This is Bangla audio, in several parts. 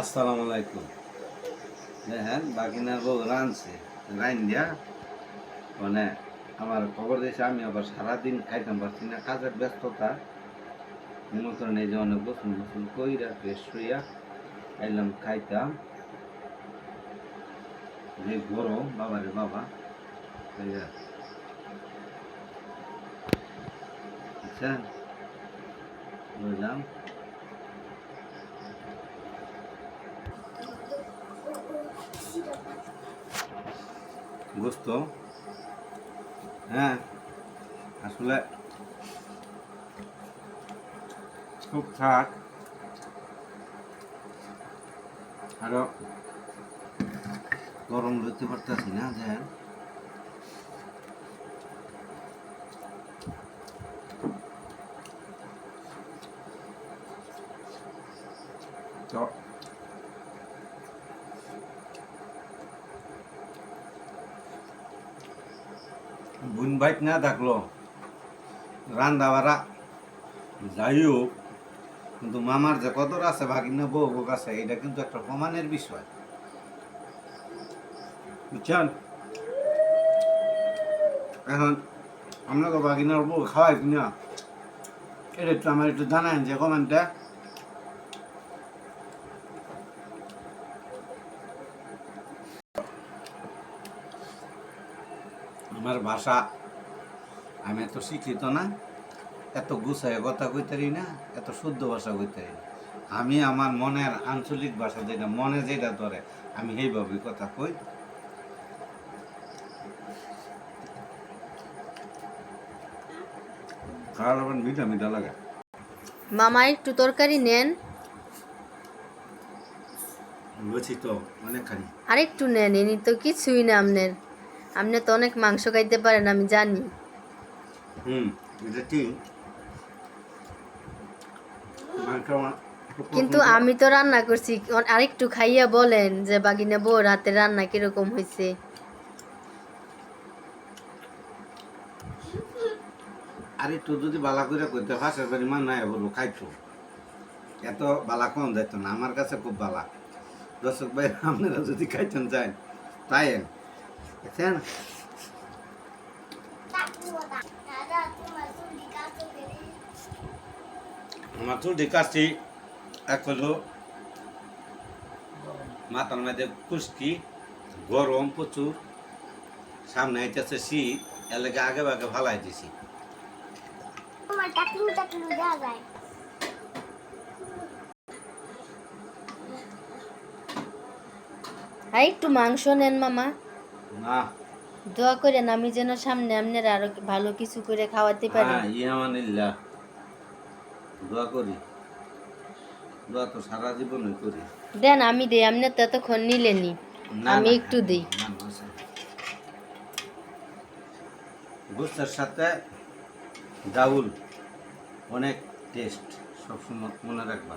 আসসালামু আলাইকুম। দেখেন বাকিনার বউ রানছে রাইন দিয়া মানে আমার খবর দিয়েছে আমি আবার সারাদিন খাইতাম, পারছি না। কাজের ব্যস্ততা। মনে এই যে অনেক গোসল গোসল কইরা, ফ্রেশ হইয়া এলাম খাইতাম। যে গরম, বাবা এই যে। বুঝছেন বুঝলাম গোস্ত। হ্যাঁ আসলে খুব থাক আরও গরম ধরতে পারতেছি না দেখেন তো বুন বাইক না থাকল। রান্দা বাড়া যাই হোক কিন্তু মামার যে কদর আছে, ভাগিনা বউ বউ আছে এটা কিন্তু একটা প্রমাণের বিষয়। বুঝছেন? এখন আমরা তো বাগিনার বউ খাওয়াই কিনা এটা একটু আমার একটু জানান যে কমেন্টে আমার ভাষা আমি এত শিক্ষিত না এত গুছায় কথা কইতারি না এত শুদ্ধ ভাষা কইতারি না। আমি আমার মনের আঞ্চলিক ভাষা যেটা মনে যেটা ধরে আমি সেইভাবে কথা কই। খাওয়ার মিঠা মিঠা লাগে। মামা একটু তরকারি নেন। বুঝছি তো অনেকখানি। আর একটু নেন এনি তো কিছুই না আপনার আপনি তো অনেক মাংস খাইতে পারেন আমি জানি। হুম এটা ঠিক। কিন্তু আমি তো রান্না করছি আরেকটু খাইয়া বলেন যে বাগিনা বউ রাতে রান্না কীরকম হয়েছে আর একটু যদি বালা করে করতে ফাঁসের বাড়ি নাই বলব খাইছো। এত বালা কম যাইত না আমার কাছে খুব বালা। দর্শক ভাই আপনারা যদি খাইতেন চান তাই দেখছেন আমার চুল কাটছি এক হলো মাথার মধ্যে খুশকি গরম প্রচুর সামনে আইতেছে শীত এলাকা আগে আগে ভালাই দিছি। একটু মাংস নেন মামা। না। দোয়া করেন আমি যেন সামনে আপনার আরও ভালো কিছু করে খাওয়াতে পারি। হ্যাঁ ইয়ামানিল্লাহ দোয়া করি। দোয়া তো সারা জীবনই করি। দেন আমি দেই আপনি তো এতক্ষণ নিলেনি আমি একটু দিই। গোস্তের সাথে ডাউল অনেক টেস্ট সবসময় মনে রাখবা।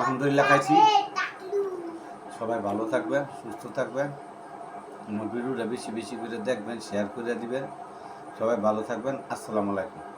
আলহামদুলিল্লাহ খাইছি। সবাই ভালো থাকবে সুস্থ থাকবে আমার ভিডিওটা বেশি বেশি করে দেখবেন শেয়ার করে দিবেন। সবাই ভালো থাকবেন। আসসালামু আলাইকুম।